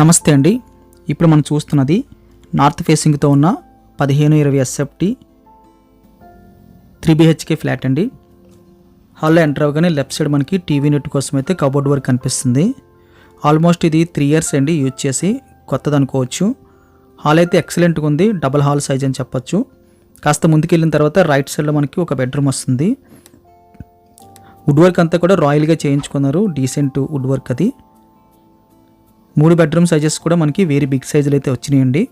నమస్తే అండి. ఇప్పుడు మనం చూస్తున్నది నార్త్ ఫేసింగ్తో ఉన్న పదిహేను ఇరవై ఎస్ఎఫ్టీ త్రీ బిహెచ్కే ఫ్లాట్ అండి. హాల్లో ఎంటర్ అవ్వగానే లెఫ్ట్ సైడ్ మనకి టీవీ నెట్ కోసం అయితే కబోర్డ్ వర్క్ కనిపిస్తుంది. ఆల్మోస్ట్ ఇది త్రీ ఇయర్స్ అండి యూజ్ చేసి కొత్తది అనుకోవచ్చు. హాల్ అయితే ఎక్సలెంట్గా ఉంది డబల్ హాల్ సైజ్ అని చెప్పొచ్చు. కాస్త ముందుకు వెళ్ళిన తర్వాత రైట్ సైడ్లో మనకి ఒక బెడ్రూమ్ వస్తుంది. వుడ్ వర్క్ అంతా కూడా రాయల్గా చేయించుకున్నారు డీసెంట్ వుడ్ వర్క్ అది. మూడు బెడ్రూమ్ సైజెస్ కూడా మనకి వేరే బిగ్ సైజులు అయితే వచ్చినాయండి.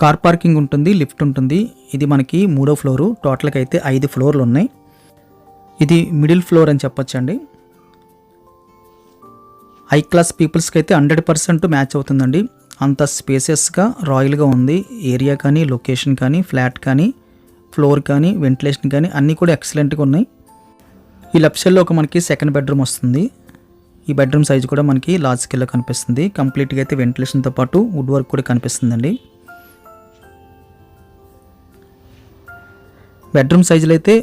కార్ పార్కింగ్ ఉంటుంది లిఫ్ట్ ఉంటుంది. ఇది మనకి మూడో ఫ్లోరు టోటల్కి అయితే ఐదు ఫ్లోర్లు ఉన్నాయి. ఇది మిడిల్ ఫ్లోర్ అని చెప్పొచ్చండి. హై క్లాస్ పీపుల్స్కి అయితే హండ్రెడ్ పర్సెంట్ మ్యాచ్ అవుతుందండి. అంత స్పేసెస్గా రాయల్గా ఉంది. ఏరియా కానీ లొకేషన్ కానీ ఫ్లాట్ కానీ ఫ్లోర్ కానీ వెంటిలేషన్ కానీ అన్నీ కూడా ఎక్సలెంట్గా ఉన్నాయి. ఈ లెఫ్ట్ సైడ్లో ఒక మనకి సెకండ్ బెడ్రూమ్ వస్తుంది. ఈ బెడ్రూమ్ సైజ్ కూడా మనకి లార్జ్ స్కేల్లో కనిపిస్తుంది. కంప్లీట్గా అయితే వెంటిలేషన్తో పాటు వుడ్ వర్క్ కూడా కనిపిస్తుందండి. బెడ్రూమ్ సైజులు అయితే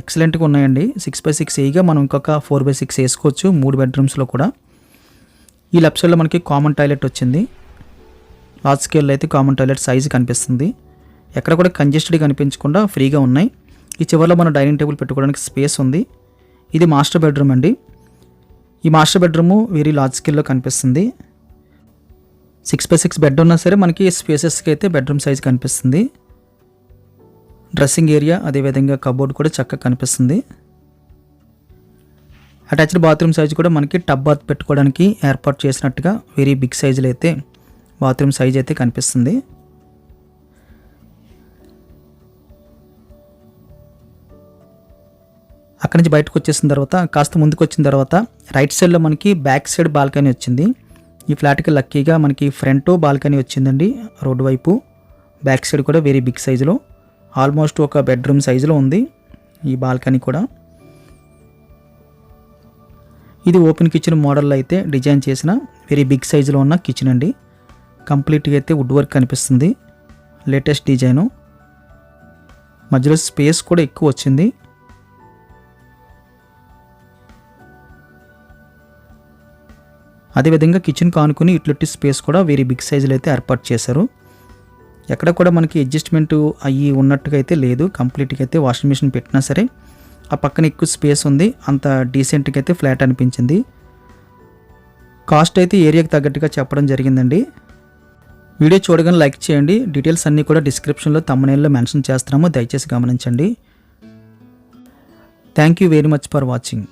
ఎక్సలెంట్గా ఉన్నాయండి. సిక్స్ బై సిక్స్ ఏగా మనం ఇంకొక ఫోర్ బై సిక్స్ వేసుకోవచ్చు మూడు బెడ్రూమ్స్లో కూడా. ఈ లెఫ్ట్ సైడ్లో మనకి కామన్ టాయిలెట్ వచ్చింది. లార్జ్ స్కేల్లో అయితే కామన్ టాయిలెట్ సైజ్ కనిపిస్తుంది. ఎక్కడ కూడా కంజెస్టెడ్ కనిపించకుండా ఫ్రీగా ఉన్నాయి. ఈ చివరిలో మనం డైనింగ్ టేబుల్ పెట్టుకోవడానికి స్పేస్ ఉంది. ఇది మాస్టర్ బెడ్రూమ్ అండి. ఈ మాస్టర్ బెడ్రూము వెరీ లార్జ్ స్కేల్లో కనిపిస్తుంది. సిక్స్ బై సిక్స్ బెడ్ ఉన్నా సరే మనకి స్పేసెస్కి అయితే బెడ్రూమ్ సైజ్ కనిపిస్తుంది. డ్రెస్సింగ్ ఏరియా అదేవిధంగా కబోర్డ్ కూడా చక్కగా కనిపిస్తుంది. అటాచ్డ్ బాత్రూమ్ సైజ్ కూడా మనకి టబ్ బాత్ పెట్టుకోవడానికి ఏర్పాటు చేసినట్టుగా వెరీ బిగ్ సైజులు అయితే బాత్రూమ్ సైజ్ అయితే కనిపిస్తుంది. అక్కడి నుంచి బయటకు వచ్చేసిన తర్వాత కాస్త ముందుకు వచ్చిన తర్వాత రైట్ సైడ్లో మనకి బ్యాక్ సైడ్ బాల్కనీ వచ్చింది. ఈ ఫ్లాట్కి లక్కీగా మనకి ఫ్రంట్ బాల్కనీ వచ్చిందండి రోడ్డు వైపు. బ్యాక్ సైడ్ కూడా వెరీ బిగ్ సైజులో ఆల్మోస్ట్ ఒక బెడ్రూమ్ సైజులో ఉంది ఈ బాల్కనీ కూడా. ఇది ఓపెన్ కిచెన్ మోడల్లో అయితే డిజైన్ చేసిన వెరీ బిగ్ సైజులో ఉన్న కిచెన్ అండి. కంప్లీట్గా అయితే వుడ్ వర్క్ కనిపిస్తుంది. లేటెస్ట్ డిజైను మధ్యలో స్పేస్ కూడా ఎక్కువ వచ్చింది. అదేవిధంగా కిచెన్ కానుకుని ఇట్లాంటి స్పేస్ కూడా వేరే బిగ్ సైజులు అయితే ఏర్పాటు చేశారు. ఎక్కడ కూడా మనకి అడ్జస్ట్మెంట్ అయ్యి ఉన్నట్టుగా అయితే లేదు కంప్లీట్గా అయితే వాషింగ్ మిషన్ పెట్టినా సరే ఆ పక్కన ఎక్కువ స్పేస్ ఉంది. అంత డీసెంట్గా అయితే ఫ్లాట్ అనిపించింది. కాస్ట్ అయితే ఏరియాకి తగ్గట్టుగా చెప్పడం జరిగిందండి. వీడియో చూడగానే లైక్ చేయండి. డీటెయిల్స్ అన్నీ కూడా డిస్క్రిప్షన్లో తమ్మనేల్లో మెన్షన్ చేస్తున్నాము. దయచేసి గమనించండి. Thank you very much for watching